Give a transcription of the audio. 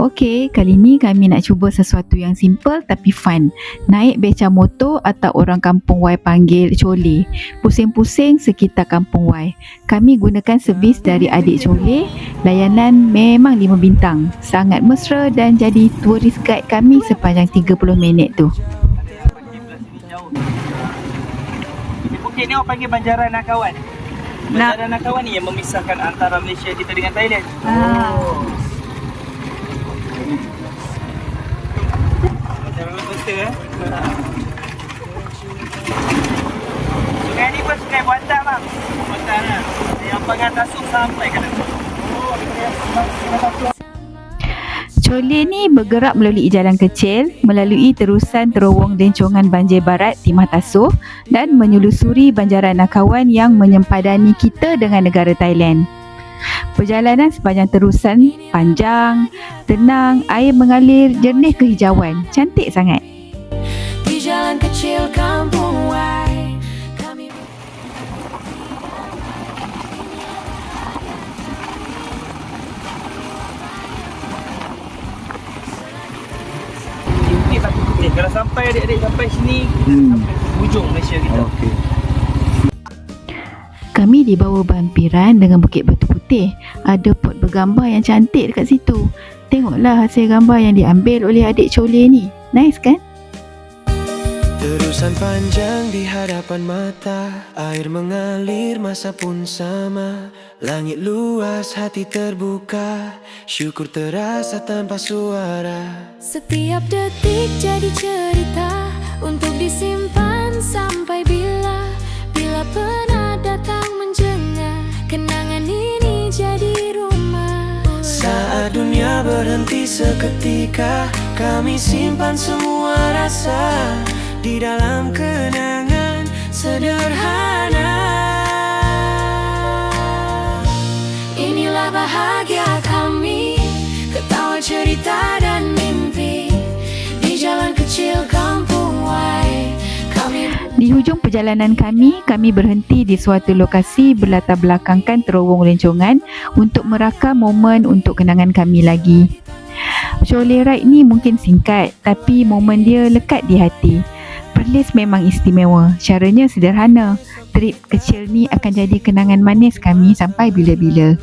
Okey, kali ni kami nak cuba sesuatu yang simple tapi fun. Naik beca motor atau orang kampung Y panggil cole. Pusing-pusing sekitar kampung Y. Kami gunakan servis dari adik cole. Layanan memang 5 bintang. Sangat mesra dan jadi tourist guide kami sepanjang 30 minit tu. Bukit ni orang panggil Banjaran Nakawan. Banjaran Nakawan ni yang memisahkan antara Malaysia kita dengan Thailand. Ah. Macam bang. Buatan lah. Yang tasuk sampai ni bergerak melalui jalan kecil, melalui terusan terowong dencongan banjir barat Timah Tasuh dan menyelusuri banjaran Nakawan yang menyempadani kita dengan negara Thailand. Perjalanan sepanjang terusan panjang, tenang, air mengalir jernih kehijauan. Cantik sangat. Kalau sampai adik-adik sampai sini, kita Hmm. sampai hujung Malaysia kita. Okey. Kami dibawa bampiran dengan bukit batu putih. Ada pot bergambar yang cantik dekat situ. Tengoklah hasil gambar yang diambil oleh adik Cole ni. Nice kan? Terusan panjang di hadapan mata Air mengalir masa pun sama. Langit luas hati terbuka Syukur terasa tanpa suara. Setiap detik jadi cerita Untuk disimpan sampai bila. Bila pernah datang menjengah Kenangan ini jadi rumah. Saat dunia berhenti seketika Kami simpan semua rasa Di dalam kenangan sederhana Inilah bahagia kami Ketawa cerita dan mimpi Di jalan kecil kampung Y Kami Di hujung perjalanan kami, kami berhenti di suatu lokasi berlatar belakangkan terowong lencongan untuk merakam momen untuk kenangan kami lagi. Chole ride ni mungkin singkat tapi momen dia lekat di hati. Perlis memang istimewa. Caranya sederhana. Trip kecil ni akan jadi kenangan manis kami sampai bila-bila.